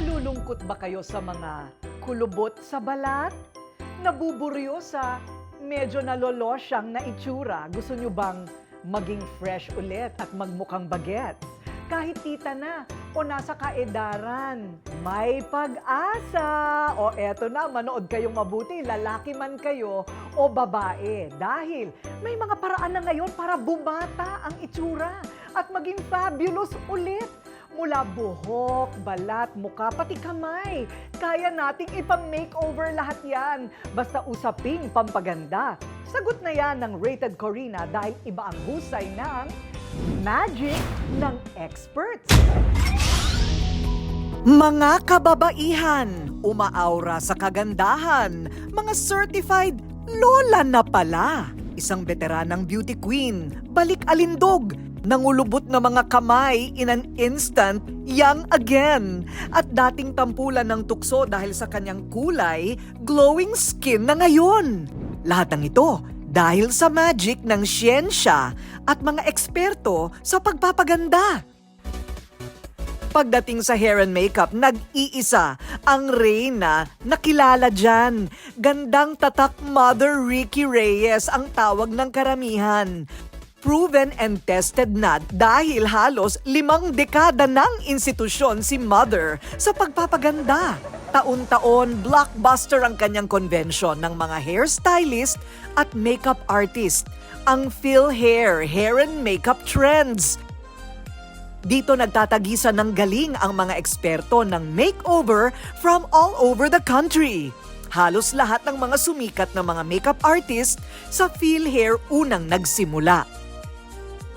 Nalulungkot ba kayo sa mga kulubot sa balat? Nabuburyo sa medyo nalolosyang na itsura? Gusto nyo bang maging fresh ulit at magmukhang bagets? Kahit tita na o nasa kaedaran, may pag-asa. O eto na, manood kayong mabuti, lalaki man kayo o babae. Dahil may mga paraan na ngayon para bumata ang itsura at maging fabulous ulit. Mula buhok, balat, muka, pati kamay. Kaya nating ipang-makeover lahat yan. Basta usaping pampaganda. Sagot na yan ng Rated Corina dahil iba ang husay ng magic ng experts. Mga kababaihan, umaaura sa kagandahan, mga certified lola na pala. Isang veteranang beauty queen, balik alindog, nangulubot na mga kamay in an instant, young again. At dating tampulan ng tukso dahil sa kanyang kulay, glowing skin na ngayon. Lahat ng ito dahil sa magic ng siyensya at mga eksperto sa pagpapaganda. Pagdating sa hair and makeup, nag-iisa ang Reyna na kilala dyan. Gandang tatak Mother Ricky Reyes ang tawag ng karamihan. Proven and tested na dahil halos limang dekada ng institusyon si Mother sa pagpapaganda. Taon-taon, blockbuster ang kanyang convention ng mga hairstylist at makeup artist. Ang Phil Hair Hair and Makeup Trends dito nagtatagisan ng galing ang mga eksperto ng makeover from all over the country. Halos lahat ng mga sumikat na mga makeup artist sa Feel Hair unang nagsimula.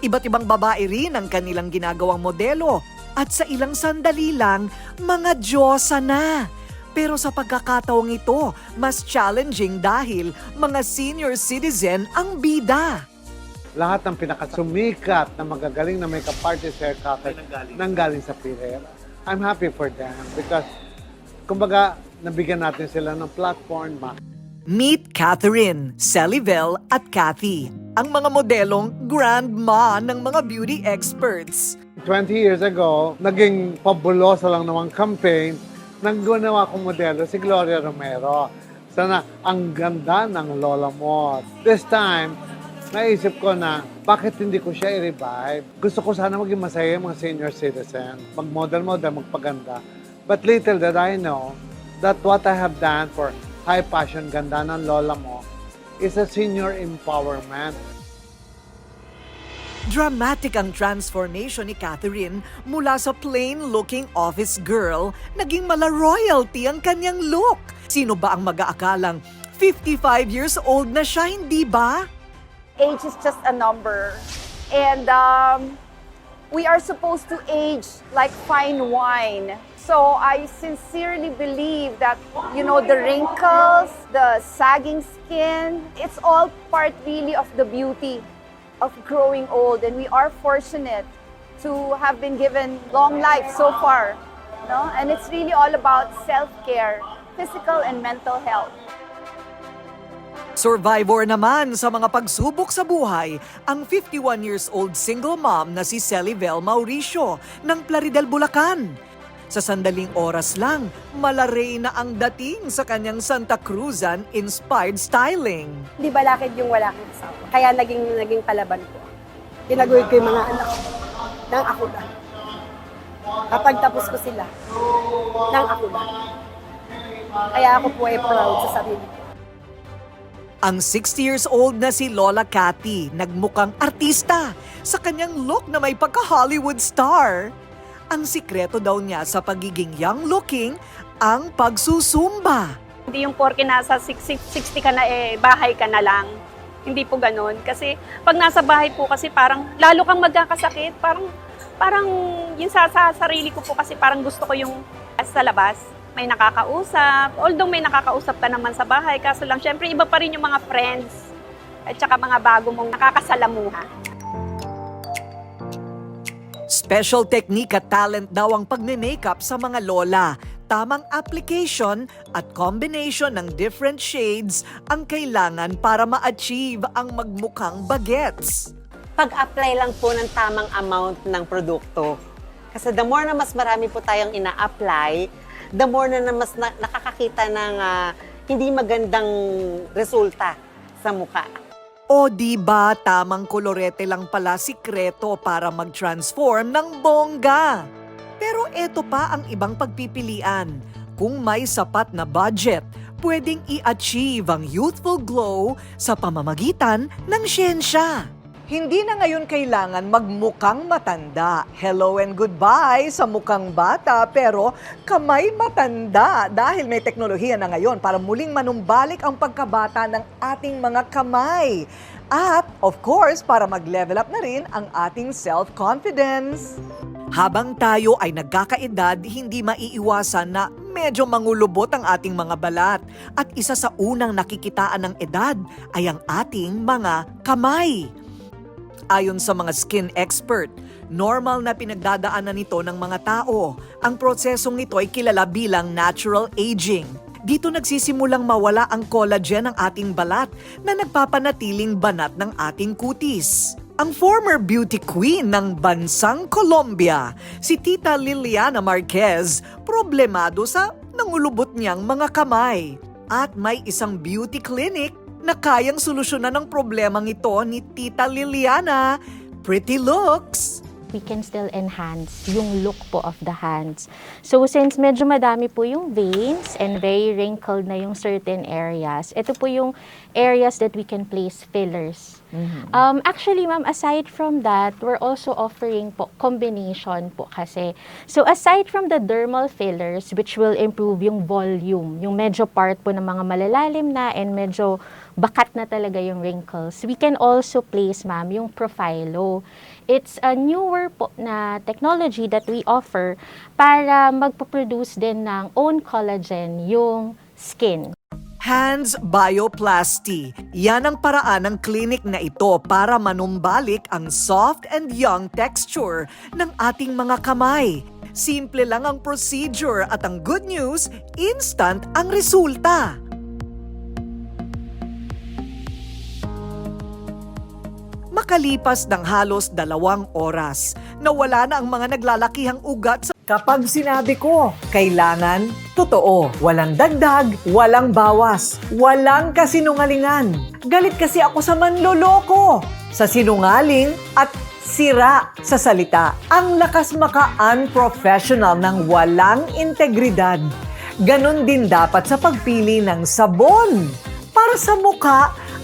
Iba't ibang babae rin ang kanilang ginagawang modelo at sa ilang sandali lang, mga Diyosa na. Pero sa pagkakataong ito, mas challenging dahil mga senior citizen ang bida. lahat ng pinakasumikat na magagaling na makeup artist hair cutter nanggaling sa PhilHair. I'm happy for them because kumbaga nabigyan natin sila ng platform. Meet Catherine, Celivel at Kathy, ang mga modelong grandma ng mga beauty experts. 20 years ago, naging pabulosa lang naman campaign nang ginawa kong modelo si Gloria Romero. Sana ang ganda ng lola mo. This time, naisip ko na bakit hindi ko siya i-revive. Gusto ko sana maging masaya yung mga senior citizen. Mag-model-model, magpaganda. But little did I know that what I have done for high passion ganda ng lola mo is a senior empowerment. Dramatic ang transformation ni Catherine mula sa plain-looking office girl, naging mala royalty ang kanyang look. Sino ba ang mag-aakalang 55 years old na siya, hindi ba? age is just a number. And um, we are supposed to age like fine wine. So I sincerely believe that, you know, the wrinkles, the sagging skin, it's all part really of the beauty of growing old. And we are fortunate to have been given long life so far. No? And it's really all about self-care, physical and mental health. Survivor naman sa mga pagsubok sa buhay, ang 51 years old single mom na si Celivel Mauricio ng Plaridel, Bulacan. Sa sandaling oras lang, malaray na ang dating sa kanyang Santa Cruzan-inspired styling. Di balakid yung wala kang asawa. Kaya naging, naging kalaban ko. Tinaguyod ko yung mga anak ko. Nang ako lang. Kapag tapos ko sila, nang ako lang. Kaya ako po ay proud sa sarili ko. Ang 60 years old na si Lola Cathy nagmukhang artista sa kanyang look na may pagka-Hollywood star. Ang sikreto daw niya sa pagiging young looking ang pagsusumba. Hindi yung porke nasa 60, 60 ka na eh, bahay ka na lang. Hindi po ganun. Kasi pag nasa bahay po kasi parang lalo kang magkakasakit. Parang, parang yun sa, sa sarili ko po kasi parang gusto ko yung sa labas. May nakakausap. Although may nakakausap ka naman sa bahay. Kaso lang, syempre iba pa rin yung mga friends. At saka mga bago mong nakakasalamuha. Special technique at talent daw ang pagme-makeup sa mga lola. Tamang application at combination ng different shades ang kailangan para ma-achieve ang magmukhang bagets. pag-apply lang po ng tamang amount ng produkto. Kasi the more na mas marami po tayong ina-apply, the more na, na mas na- nakakakita ng ah, hindi magandang resulta sa mukha. O di ba tamang kolorete lang pala sikreto para mag-transform ng bongga? Pero eto pa ang ibang pagpipilian. Kung may sapat na budget, pwedeng i-achieve ang youthful glow sa pamamagitan ng siyensya. Hindi na ngayon kailangan magmukhang matanda. Hello and goodbye sa mukhang bata pero kamay matanda dahil may teknolohiya na ngayon para muling manumbalik ang pagkabata ng ating mga kamay. At of course, para mag-level up na rin ang ating self-confidence. Habang tayo ay nagkakaedad, hindi maiiwasan na medyo mangulubot ang ating mga balat. At isa sa unang nakikitaan ng edad ay ang ating mga kamay. Ayon sa mga skin expert, normal na pinagdadaanan nito ng mga tao. Ang prosesong ito ay kilala bilang natural aging. Dito nagsisimulang mawala ang collagen ng ating balat na nagpapanatiling banat ng ating kutis. Ang former beauty queen ng bansang Colombia, si Tita Liliana Marquez, problemado sa nangulubot niyang mga kamay. At may isang beauty clinic na kayang solusyonan ang problemang ito ni Tita Liliana. Pretty looks! We can still enhance yung look po of the hands. So since medyo madami po yung veins and very wrinkled na yung certain areas, ito po yung areas that we can place fillers. Um, actually, ma'am, aside from that, we're also offering po combination po kasi. So aside from the dermal fillers, which will improve yung volume, yung medyo part po ng mga malalalim na and medyo bakat na talaga yung wrinkles, we can also place, ma'am, yung Profilo. It's a newer po na technology that we offer para magpo-produce din ng own collagen yung skin. Hands Bioplasty. Yan ang paraan ng clinic na ito para manumbalik ang soft and young texture ng ating mga kamay. Simple lang ang procedure at ang good news, instant ang resulta. Makalipas ng halos dalawang oras, nawala na ang mga naglalakihang ugat sa Kapag sinabi ko, kailangan, totoo, walang dagdag, walang bawas, walang kasinungalingan. Galit kasi ako sa manloloko, sa sinungaling at sira sa salita. Ang lakas maka-unprofessional ng walang integridad. Ganon din dapat sa pagpili ng sabon para sa mukha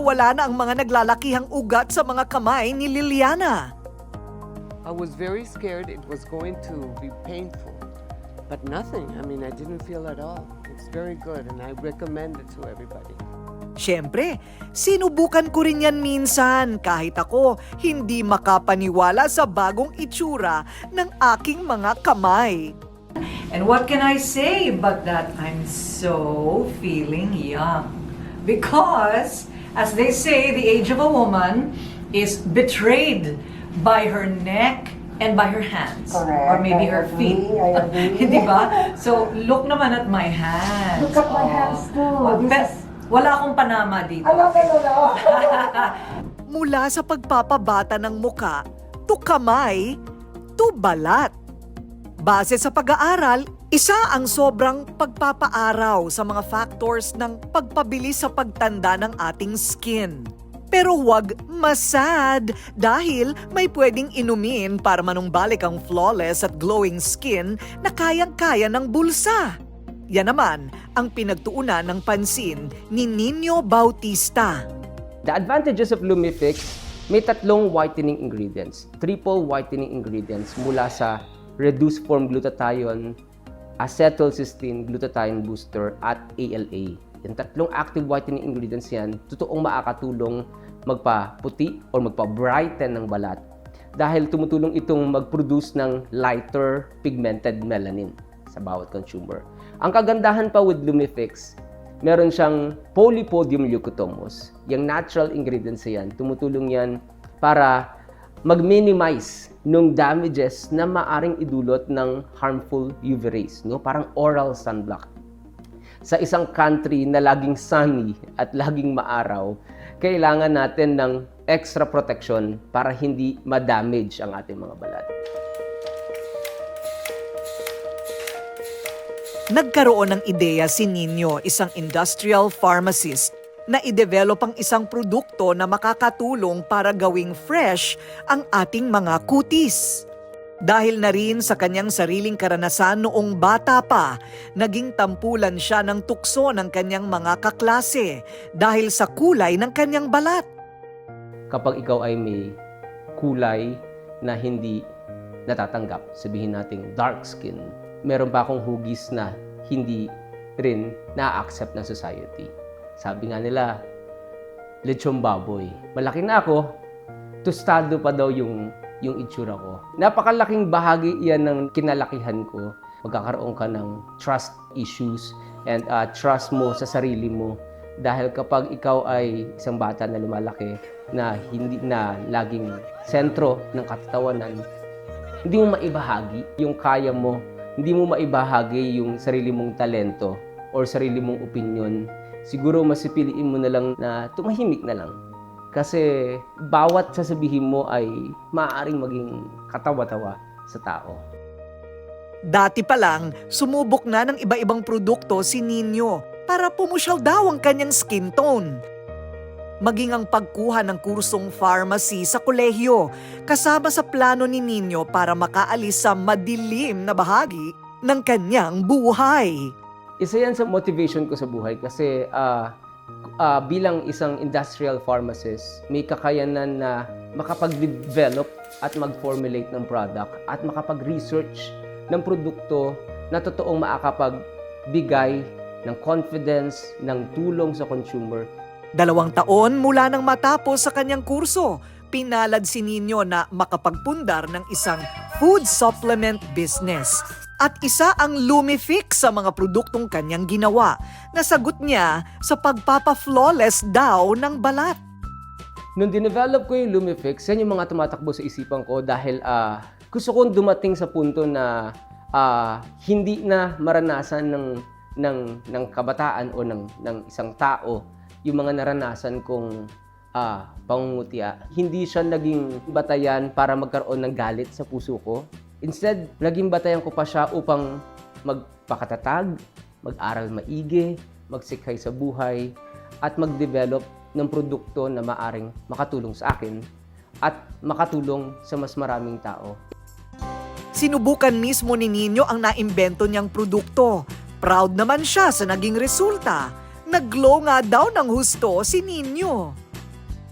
Nawala na ang mga naglalakihang ugat sa mga kamay ni Liliana. I was very scared it was going to be painful, but nothing. I mean, I didn't feel at all. It's very good, and I recommend it to everybody. Siyempre, sinubukan ko rin yan minsan kahit ako hindi makapaniwala sa bagong itsura ng aking mga kamay. And what can I say but that I'm so feeling young? Because, as they say, the age of a woman is betrayed by her neck and by her hands. or maybe her feet. Hindi ba? So, look naman at my hands. Look at my hands too. wala akong panama dito. Mula sa pagpapabata ng muka, to kamay, to balat. Base sa pag-aaral, isa ang sobrang pagpapaaraw sa mga factors ng pagpabilis sa pagtanda ng ating skin. Pero huwag masad dahil may pwedeng inumin para manumbalik ang flawless at glowing skin na kayang-kaya ng bulsa. Yan naman ang pinagtuunan ng pansin ni Nino Bautista. The advantages of Lumifix, may tatlong whitening ingredients, triple whitening ingredients mula sa reduced form glutathione, acetylcysteine, glutathione booster, at ALA. Yung tatlong active whitening ingredients yan, totoong makakatulong magpa-puti or magpa-brighten ng balat dahil tumutulong itong mag-produce ng lighter pigmented melanin sa bawat consumer. Ang kagandahan pa with Lumifix, meron siyang polypodium leucotomos. Yung natural ingredients yan, tumutulong yan para mag-minimize nung damages na maaring idulot ng harmful UV rays, no? Parang oral sunblock. Sa isang country na laging sunny at laging maaraw, kailangan natin ng extra protection para hindi ma-damage ang ating mga balat. Nagkaroon ng ideya si Nino, isang industrial pharmacist, na i-develop ang isang produkto na makakatulong para gawing fresh ang ating mga kutis. Dahil na rin sa kanyang sariling karanasan noong bata pa, naging tampulan siya ng tukso ng kanyang mga kaklase dahil sa kulay ng kanyang balat. Kapag ikaw ay may kulay na hindi natatanggap, sabihin nating dark skin, meron pa akong hugis na hindi rin na-accept ng society. Sabi nga nila, lechong baboy. Malaki na ako, tostado pa daw yung, yung itsura ko. Napakalaking bahagi iyan ng kinalakihan ko. Magkakaroon ka ng trust issues and uh, trust mo sa sarili mo. Dahil kapag ikaw ay isang bata na lumalaki na hindi na laging sentro ng katatawanan, hindi mo maibahagi yung kaya mo, hindi mo maibahagi yung sarili mong talento or sarili mong opinion, siguro masipiliin mo na lang na tumahimik na lang. Kasi bawat sasabihin mo ay maaaring maging katawa-tawa sa tao. Dati pa lang, sumubok na ng iba-ibang produkto si Nino para pumusyaw daw ang kanyang skin tone. Maging ang pagkuha ng kursong pharmacy sa kolehiyo, kasama sa plano ni Nino para makaalis sa madilim na bahagi ng kanyang buhay. Isa yan sa motivation ko sa buhay kasi ah, ah, bilang isang industrial pharmacist, may kakayanan na makapag-develop at mag-formulate ng product at makapag-research ng produkto na totoong makakapagbigay ng confidence, ng tulong sa consumer. Dalawang taon mula nang matapos sa kanyang kurso, pinalad si Nino na makapagpundar ng isang food supplement business. At isa ang Lumifix sa mga produktong kanyang ginawa. Nasagot niya sa pagpapa-flawless daw ng balat. Nung dinevelop ko yung Lumifix, yan yung mga tumatakbo sa isipan ko dahil ah, gusto kong dumating sa punto na ah, hindi na maranasan ng, ng, ng kabataan o ng, ng isang tao yung mga naranasan kong ah, pangungutya. Hindi siya naging batayan para magkaroon ng galit sa puso ko. Instead, naging batayan ko pa siya upang magpakatatag, mag-aral maigi, magsikhay sa buhay, at mag-develop ng produkto na maaring makatulong sa akin at makatulong sa mas maraming tao. Sinubukan mismo ni Nino ang naimbento niyang produkto. Proud naman siya sa naging resulta. Nag-glow nga daw ng husto si Nino.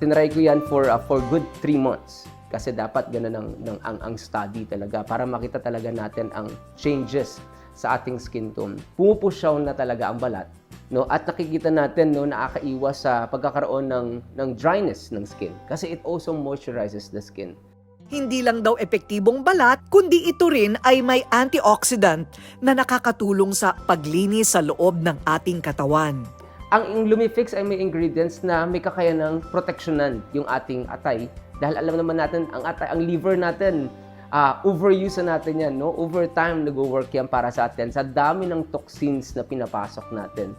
Tinry ko yan for, uh, for good three months. Kasi dapat ganun ang, ng, ang, ang study talaga para makita talaga natin ang changes sa ating skin tone. Pumupusyaw na talaga ang balat. No? At nakikita natin no, nakakaiwas sa pagkakaroon ng, ng dryness ng skin. Kasi it also moisturizes the skin. Hindi lang daw epektibong balat, kundi ito rin ay may antioxidant na nakakatulong sa paglinis sa loob ng ating katawan. Ang Lumifix ay may ingredients na may kakayanang proteksyonan yung ating atay. Dahil alam naman natin, ang atay, ang liver natin, ah overuse na natin yan. No? Over time, nag-work yan para sa atin sa dami ng toxins na pinapasok natin.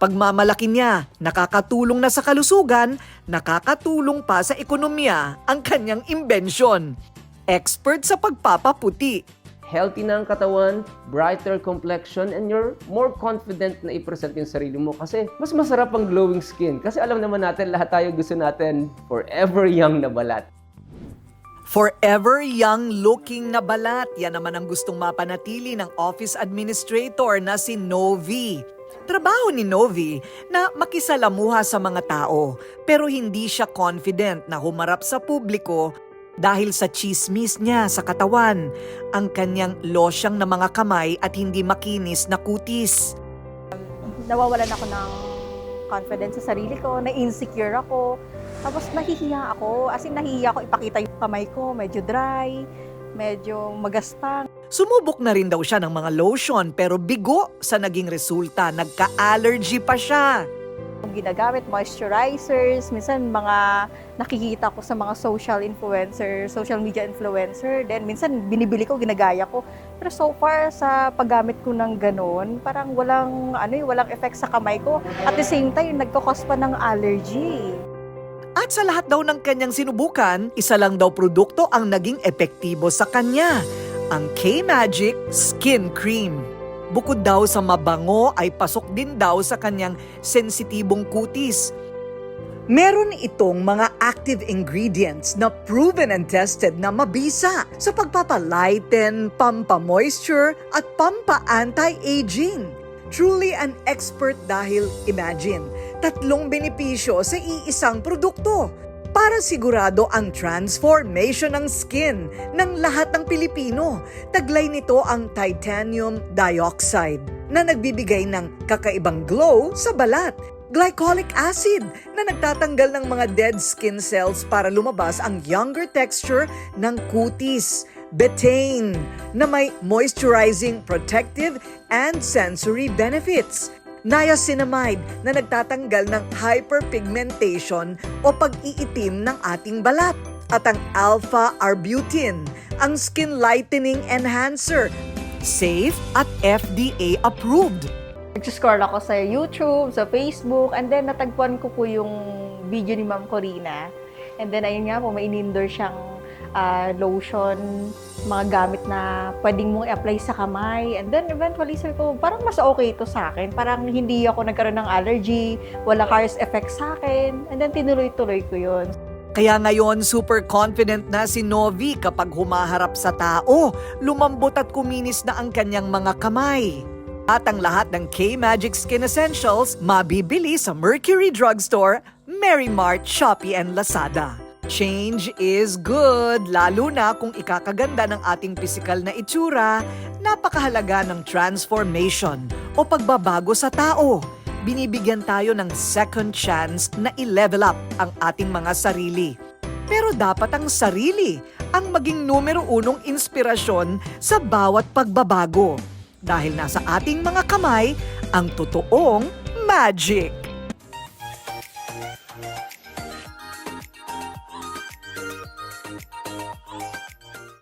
Pagmamalaki niya, nakakatulong na sa kalusugan, nakakatulong pa sa ekonomiya ang kanyang imbensyon. Expert sa pagpapaputi. Healthy na ang katawan, brighter complexion, and you're more confident na i-present yung sarili mo kasi mas masarap ang glowing skin. Kasi alam naman natin, lahat tayo gusto natin forever young na balat. Forever young looking na balat. Yan naman ang gustong mapanatili ng office administrator na si Novi. Trabaho ni Novi na makisalamuha sa mga tao pero hindi siya confident na humarap sa publiko dahil sa chismis niya sa katawan, ang kanyang losyang na mga kamay at hindi makinis na kutis. nawawalan ako ng confidence sa sarili ko, na-insecure ako. Tapos nahihiya ako, as in nahihiya ako ipakita yung kamay ko, medyo dry, medyo magaspang. Sumubok na rin daw siya ng mga lotion pero bigo sa naging resulta, nagka-allergy pa siya. Ginagamit, moisturizers, minsan mga nakikita ko sa mga social influencer, social media influencer, then minsan binibili ko, ginagaya ko. Pero so far sa paggamit ko ng ganun, parang walang ano eh, walang effect sa kamay ko. At the same time, nagkakos pa ng allergy. At sa lahat daw ng kanyang sinubukan, isa lang daw produkto ang naging epektibo sa kanya, ang K-Magic Skin Cream. Bukod daw sa mabango ay pasok din daw sa kanyang sensitibong kutis. Meron itong mga active ingredients na proven and tested na mabisa sa pagpapalighten, pampa-moisture at pampa-anti-aging. Truly an expert dahil imagine, tatlong benepisyo sa iisang produkto para sigurado ang transformation ng skin ng lahat ng Pilipino. Taglay nito ang titanium dioxide na nagbibigay ng kakaibang glow sa balat. Glycolic acid na nagtatanggal ng mga dead skin cells para lumabas ang younger texture ng kutis. Betaine na may moisturizing, protective, and sensory benefits. Niacinamide na nagtatanggal ng hyperpigmentation o pag-iitim ng ating balat. At ang alpha-arbutin, ang skin lightening enhancer. Safe at FDA approved. Nag-scroll ako sa YouTube, sa Facebook, and then natagpuan ko po yung video ni Ma'am Corina. And then ayun nga po, may in-indoor siyang ah, lotion, mga gamit na pwedeng mong i-apply sa kamay. And then eventually sabi ko, parang mas okay ito sa akin. Parang hindi ako nagkaroon ng allergy, wala cars effect sa akin. And then tinuloy-tuloy ko yun. Kaya ngayon super confident na si Novi kapag humaharap sa tao, lumambot at kuminis na ang kanyang mga kamay. At ang lahat ng K-Magic Skin Essentials mabibili sa Mercury Drugstore, Mary Mart, Shopee and Lazada. Change is good, lalo na kung ikakaganda ng ating pisikal na itsura, napakahalaga ng transformation o pagbabago sa tao binibigyan tayo ng second chance na i-level up ang ating mga sarili. Pero dapat ang sarili ang maging numero unong inspirasyon sa bawat pagbabago. Dahil nasa ating mga kamay ang totoong magic.